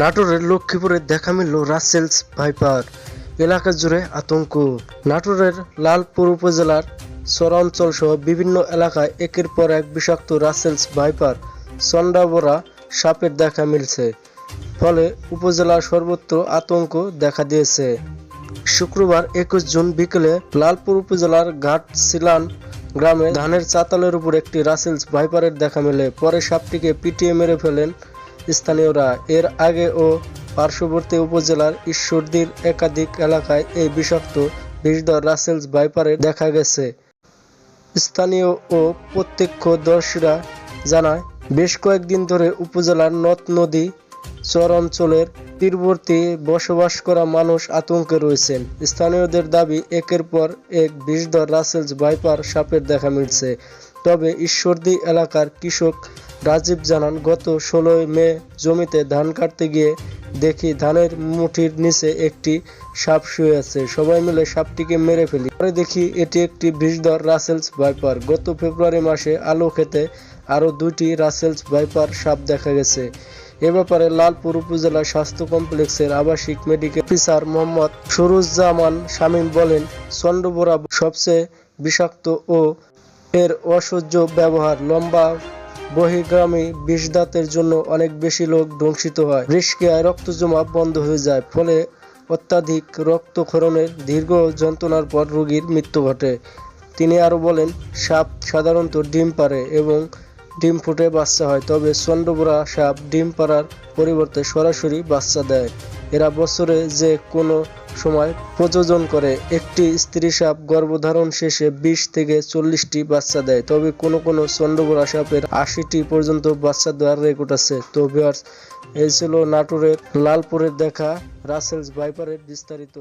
নাটোরের লক্ষ্মীপুরে দেখা মিলল রাসেলস ভাইপার, এলাকা জুড়ে আতঙ্ক। নাটোরের লালপুর উপজেলার চরাঞ্চল সহ বিভিন্ন এলাকায় একের পর এক বিষাক্ত রাসেলস ভাইপার চন্ডাবরা সাপের দেখা মিলছে, ফলে উপজেলার সর্বত্র আতঙ্ক দেখা দিয়েছে। শুক্রবার একুশ জুন বিকেলে লালপুর উপজেলার ঘাট সিলান গ্রামে ধানের চাতালের উপর একটি রাসেলস ভাইপারের দেখা মেলে, পরে সাপটিকে পিটিয়ে মেরে ফেলেন স্থানীয়রা এর আগে ও পার্শ্ববর্তী উপজেলার ঈশ্বরদীর একাধিক এলাকায় এই বিষাক্ত বিষধর রাসেলস ভাইপারের দেখা গেছে। স্থানীয় ও প্রত্যক্ষদর্শীরা জানায়, বেশ কয়েকদিন ধরে উপজেলার নদ নদী চর অঞ্চলের তীরবর্তী বসবাস করা মানুষ আতঙ্কে রয়েছেন। স্থানীয়দের দাবি, একের পর এক বিষধর রাসেলস ভাইপার সাপের দেখা মিলছে। তবে ঈশ্বরদী এলাকার কৃষক রাজীব জানান, গত ষোলোই মে জমিতে ধান কাটতে গিয়ে দেখি ধানের মুঠির নিচে একটি সাপ শুয়ে আছে। সবাই মিলে সাপটিকে মেরে ফেলি। পরে দেখি এটি একটি বিষধর রাসেলস ভাইপার। গত ফেব্রুয়ারি মাসে আলু খেতে আরও দুইটি রাসেলস ভাইপার সাপ দেখা গেছে। এ ব্যাপারে লালপুর উপজেলা স্বাস্থ্য কমপ্লেক্সের আবাসিক মেডিকেল অফিসার মোহাম্মদ সুরুজ্জামান শামীম বলেন, চন্দ্রবোরা সবচেয়ে বিষাক্ত ও এর অসহ্য ব্যবহার। লম্বা বহির্গামী বিষদাঁতের জন্য অনেক বেশি লোক ধ্বংসিত হয়। বৃষ্কিয়ায় রক্ত জমা বন্ধ হয়ে যায়, ফলে অত্যাধিক রক্তক্ষরণের দীর্ঘ যন্ত্রণার পর রোগীর মৃত্যু ঘটে। তিনি আরও বলেন, সাপ সাধারণত ডিম পারে এবং ডিম ফুটে বাচ্চা হয়, তবে চন্দ্রবোরা সাপ ডিম পাড়ার পরিবর্তে সরাসরি বাচ্চা দেয়। এরা বছরে যে কোনো সময় প্রযোজন করে। একটি স্ত্রী সাপ গর্ভধারণ শেষে বিশ থেকে চল্লিশটি বাচ্চা দেয়, তবে কোনো কোনো চন্দ্রবোরা সাপের আশিটি পর্যন্ত বাচ্চা দেওয়ার রেকর্ড আছে। তো এই ছিল নাটোরের লালপুরের দেখা, রাসেলস ভাইপারের বিস্তারিত।